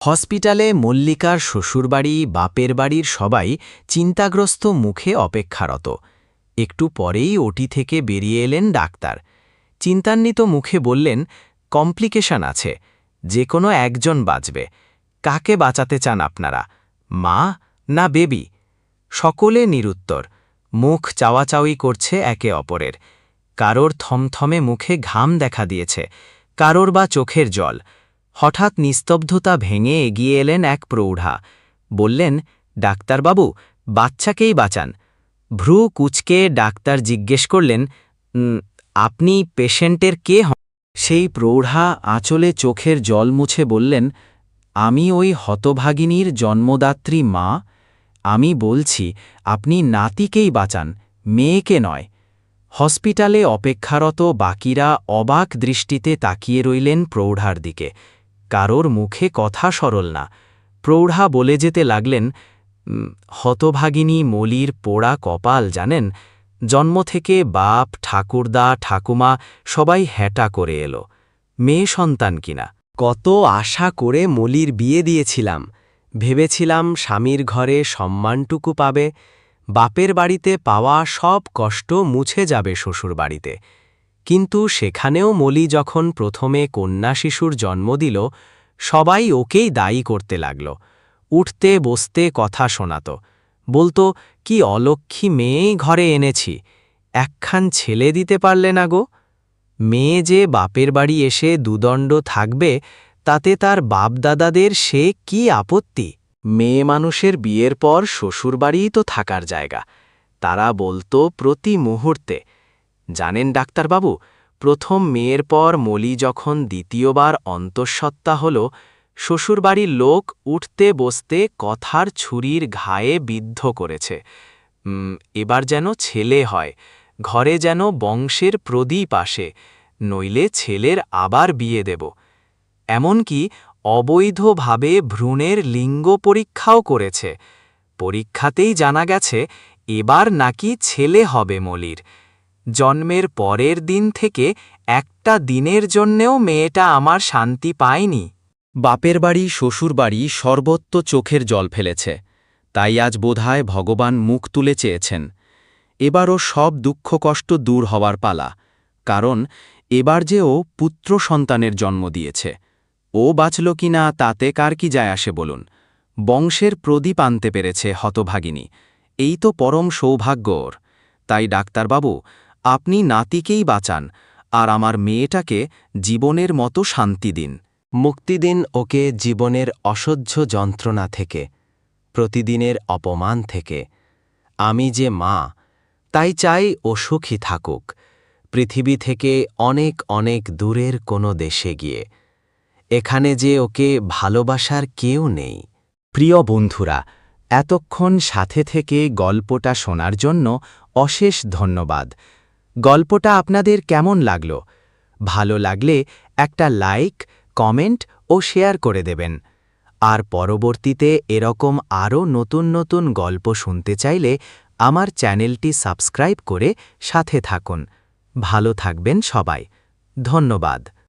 হসপিটালে মল্লিকার শ্বশুরবাড়ি, বাপের বাড়ির সবাই চিন্তাগ্রস্ত মুখে অপেক্ষারত। একটু পরেই ওটি থেকে বেরিয়ে এলেন ডাক্তার। চিন্তান্বিত মুখে বললেন, কমপ্লিকেশন আছে যে কোনো একজন বাঁচবে। কাকে বাঁচাতে চান আপনারা, মা না বেবি? সকলে নিরুত্তর, মুখ চাওয়াচাওয়ি করছে একে অপরের। কারোর থমথমে মুখে ঘাম দেখা দিয়েছে, কারোর বা চোখের জল। হঠাৎ নিস্তব্ধতা ভেঙে এগিয়ে এলেন এক প্রৌঢ়া। বললেন, ডাক্তারবাবু, বাচ্চাকেই বাঁচান। ভ্রু কুচকে ডাক্তার জিজ্ঞেস করলেন আপনি পেশেন্টের কে হন? সেই প্রৌঢ়া আঁচলে চোখের জল মুছে বললেন, আমি ওই হতভাগিনীর জন্মদাত্রী মা। আমি বলছি, আপনি নাতিকেই বাঁচান, মেয়েকে নয়। হসপিটালে অপেক্ষারত বাকিরা অবাক দৃষ্টিতে তাকিয়ে রইলেন প্রৌঢ়ার দিকে। কারোর মুখে কথা সরল না। প্রৌঢ়া বলে যেতে লাগলেন হতভাগিনী মলির পোড়া কপাল জানেন, জন্ম থেকে বাপ, ঠাকুরদা, ঠাকুমা সবাই হ্যাটা করে এলো। মেয়ে সন্তান কিনা? কত আশা করে মলির বিয়ে দিয়েছিলাম। ভেবেছিলাম স্বামীর ঘরে সম্মানটুকু পাবে, বাপের বাড়িতে পাওয়া সব কষ্ট মুছে যাবে শ্বশুর বাড়িতে কিন্তু সেখানেও মলি যখন প্রথমে কন্যা শিশুর জন্ম দিল, সবাই ওকেই দায়ী করতে লাগল। উঠতে, বসতে কথা শোনাত। বলতো, কি অলক্ষী মেয়েই ঘরে এনেছি। একখান ছেলে দিতে পারলে না গো? মেয়ে যে বাপের বাড়ি এসে দুদণ্ড থাকবে, তাতে তার বাপদাদাদের সে কি আপত্তি? মেয়ে মানুষের বিয়ের পর শ্বশুরবাড়িই তো থাকার জায়গা। তারা বলতো, প্রতি মুহূর্তে। জানেন ডাক্তারবাবু, প্রথম মেয়ের পর মলি যখন দ্বিতীয়বার অন্তঃসত্ত্বা হল, শ্বশুরবাড়ির লোক উঠতে বসতে কথার ছুরির ঘায়ে বিদ্ধ করেছে। এবার যেন ছেলে হয়, ঘরে যেন বংশের প্রদীপ আসে, নইলে ছেলের আবার বিয়ে দেব। এমনকি অবৈধভাবে ভ্রূণের লিঙ্গ পরীক্ষাও করেছে। পরীক্ষাতেই জানা গেছে, এবার নাকি ছেলে হবে মলির। জন্মের পরের দিন থেকে একটা দিনের জন্যেও মেয়েটা আমার শান্তি পায়নি। বাপের বাড়ি, শ্বশুর বাড়ি সর্বত্র চোখের জল ফেলেছে। তাই আজ বোধহয় ভগবান মুখ তুলে চেয়েছেন। এবারও সব দুঃখ কষ্ট দূর হওয়ার পালা, কারণ এবার যে ও পুত্র সন্তানের জন্ম দিয়েছে। ও বাঁচল কি না তাতে কার কি যায় আসে বলুন। বংশের প্রদীপ আনতে পেরেছে হতভাগিনী। এই তো পরম সৌভাগ্য ওর। তাই ডাক্তারবাবু আপনি নাতিকেই বাঁচান আর আমার মেয়েটাকে জীবনের মতো শান্তি দিন। মুক্তি দিন ওকে জীবনের অসহ্য যন্ত্রণা থেকে প্রতিদিনের অপমান থেকে। আমি যে মা তাই চাই ও সুখী থাকুক। পৃথিবী থেকে অনেক অনেক দূরের কোনো দেশে গিয়ে এখানে যে ওকে ভালোবাসার কেউ নেই। প্রিয় বন্ধুরা এতক্ষণ সাথে থেকে গল্পটা শোনার জন্য অশেষ ধন্যবাদ। গল্পটা আপনাদের কেমন লাগল? ভালো লাগলে একটা লাইক, কমেন্ট ও শেয়ার করে দেবেন। আর পরবর্তীতে এরকম আরও নতুন নতুন গল্প শুনতে চাইলে আমার চ্যানেলটি সাবস্ক্রাইব করে সাথে থাকুন। ভালো থাকবেন সবাই। ধন্যবাদ।